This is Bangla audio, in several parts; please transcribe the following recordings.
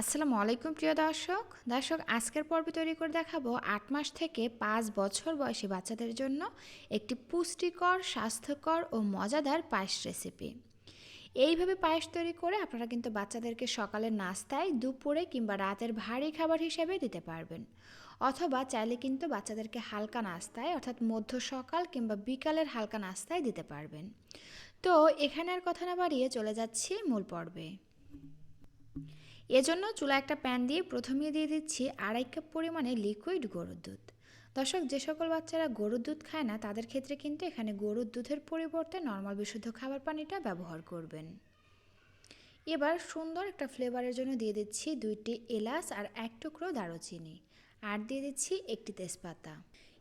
আসসালামু আলাইকুম, প্রিয় দর্শক। দর্শক, আজকের পর্বে তৈরি করে দেখাবো আট মাস থেকে পাঁচ বছর বয়সী বাচ্চাদের জন্য একটি পুষ্টিকর, স্বাস্থ্যকর ও মজাদার পায়েস রেসিপি। এইভাবে পায়েস তৈরি করে আপনারা কিন্তু বাচ্চাদেরকে সকালের নাস্তায়, দুপুরে কিংবা রাতের ভারী খাবার হিসেবে দিতে পারবেন। অথবা চাইলে কিন্তু বাচ্চাদেরকে হালকা নাস্তায়, অর্থাৎ মধ্য সকাল কিংবা বিকালের হালকা নাস্তায় দিতে পারবেন। তো এখানে আর কথা না বাড়িয়ে চলে যাচ্ছি মূল পর্বে। এজন্য চুলা একটা প্যান দিয়ে প্রথমে দিয়ে দিচ্ছি আড়াই কাপ পরিমাণে লিকুইড গরুর দুধ। দর্শক, যে সকল বাচ্চারা গরুর দুধ খায় না, তাদের ক্ষেত্রে কিন্তু এখানে গরুর দুধের পরিবর্তে নর্মাল বিশুদ্ধ খাবার পানিটা ব্যবহার করবেন। এবার সুন্দর একটা ফ্লেভারের জন্য দিয়ে দিচ্ছি দুইটি এলাচ আর এক টুকরো দারুচিনি আর দিয়ে দিচ্ছি একটি তেজপাতা।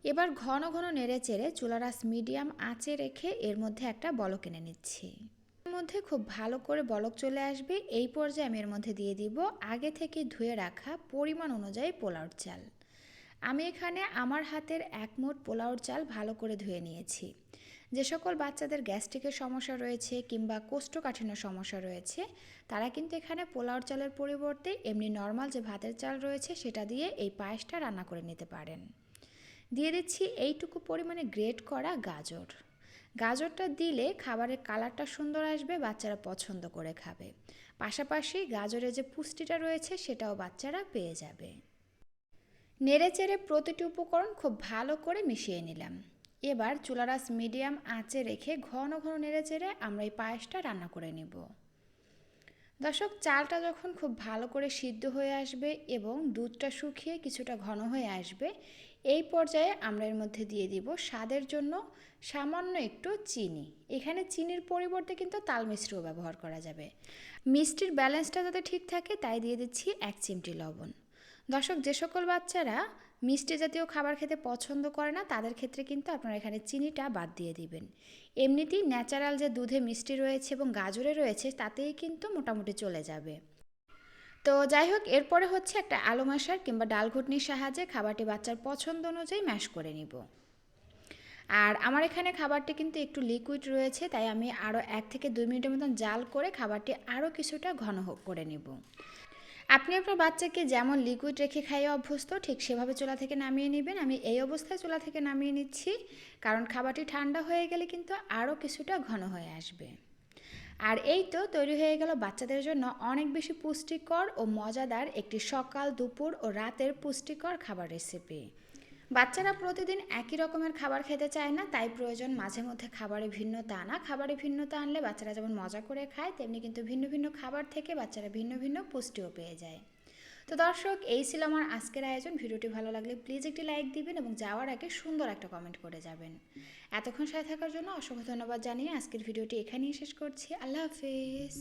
এবার ঘন ঘন নেড়ে চেড়ে চুলারাস মিডিয়াম আঁচে রেখে এর মধ্যে একটা বল এনে নিচ্ছি। মধ্যে খুব ভালো করে বলক চলে আসবে। এই পর্যায়ে আমি এর মধ্যে দিয়ে দিব আগে থেকে ধুয়ে রাখা পরিমাণ অনুযায়ী পোলাওর চাল। আমি এখানে আমার হাতের এক মুঠ পোলাওর চাল ভালো করে ধুয়ে নিয়েছি। যে সকল বাচ্চাদের গ্যাস্ট্রিকের সমস্যা রয়েছে কিংবা কোষ্ঠকাঠিন্য সমস্যা রয়েছে, তারা কিন্তু এখানে পোলাওর চালের পরিবর্তে এমনি নর্মাল যে ভাতের চাল রয়েছে সেটা দিয়ে এই পায়েসটা রান্না করে নিতে পারেন। দিয়ে দিচ্ছি এইটুকু পরিমাণে গ্রেট করা গাজর। গাজরটা দিলে খাবারের কালারটা সুন্দর আসবে, বাচ্চারা পছন্দ করে খাবে। পাশাপাশি গাজরে যে পুষ্টিটা রয়েছে, সেটাও বাচ্চারা পেয়ে যাবে। নেড়েচেড়ে প্রতিটি উপকরণ খুব ভালো করে মিশিয়ে নিলাম। এবার চুলারাস মিডিয়াম আঁচে রেখে ঘন ঘন নেড়েচেড়ে আমরা এই পায়েসটা রান্না করে নিব। দর্শক, চালটা যখন খুব ভালো করে সিদ্ধ হয়ে আসবে এবং দুধটা শুকিয়ে কিছুটা ঘন হয়ে আসবে, এই পর্যায়ে আমরা এর মধ্যে দিয়ে দিব স্বাদের জন্য সামান্য একটু চিনি। এখানে চিনির পরিবর্তে কিন্তু তাল মিশ্রিও ব্যবহার করা যাবে। মিষ্টির ব্যালেন্সটা যাতে ঠিক থাকে, তাই দিয়ে দিচ্ছি এক চিমটি লবণ। দর্শক, যে সকল বাচ্চারা মিষ্টি জাতীয় খাবার খেতে পছন্দ করে না, তাদের ক্ষেত্রে কিন্তু আপনারা এখানে চিনিটা বাদ দিয়ে দিবেন। এমনিতেই ন্যাচারাল যে দুধে মিষ্টি রয়েছে এবং গাজরে রয়েছে, তাতেই কিন্তু মোটামুটি চলে যাবে। তো যাই হোক, এরপরে হচ্ছে একটা আলু মাসার কিংবা ডাল ঘুটনির সাহায্যে খাবারটি বাচ্চার পছন্দ অনুযায়ী ম্যাশ করে নিব। আর আমার এখানে খাবারটি কিন্তু একটু লিকুইড রয়েছে, তাই আমি আরও এক থেকে দুই মিনিটের মতন জাল করে খাবারটি আরও কিছুটা ঘন করে নেব। আপনি আপনার বাচ্চাকে যেমন লিকুইড রেখে খাইয়ে অভ্যস্ত, ঠিক সেভাবে চোলা থেকে নামিয়ে নেবেন। আমি এই অবস্থায় চুলা থেকে নামিয়ে নিচ্ছি, কারণ খাবারটি ঠান্ডা হয়ে গেলে কিন্তু আরও কিছুটা ঘন হয়ে আসবে। আর এই তো তৈরি হয়ে গেল বাচ্চাদের জন্য অনেক বেশি পুষ্টিকর ও মজাদার একটি সকাল, দুপুর ও রাতের পুষ্টিকর খাবার রেসিপি বাচ্চারা প্রতিদিন একই রকমের খাবার খেতে চায় না, তাই প্রয়োজন মাঝে মধ্যে খাবারে ভিন্নতা আনা খাবারে ভিন্নতা আনলে বাচ্চারা যেমন মজা করে খায়, তেমনি কিন্তু ভিন্ন ভিন্ন খাবার থেকে বাচ্চারা ভিন্ন ভিন্ন পুষ্টিও পেয়ে যায়। তো দর্শক, এই ছিল আমার আজকের আয়োজন। ভিডিওটি ভালো লাগলে প্লিজ একটি লাইক দিবেন এবং যাওয়ার আগে সুন্দর একটা কমেন্ট করে যাবেন। এতক্ষণ সাথে থাকার জন্য অসংখ্য ধন্যবাদ জানিয়ে আজকের ভিডিওটি এখানেই শেষ করছি। আল্লাহ হাফিজ।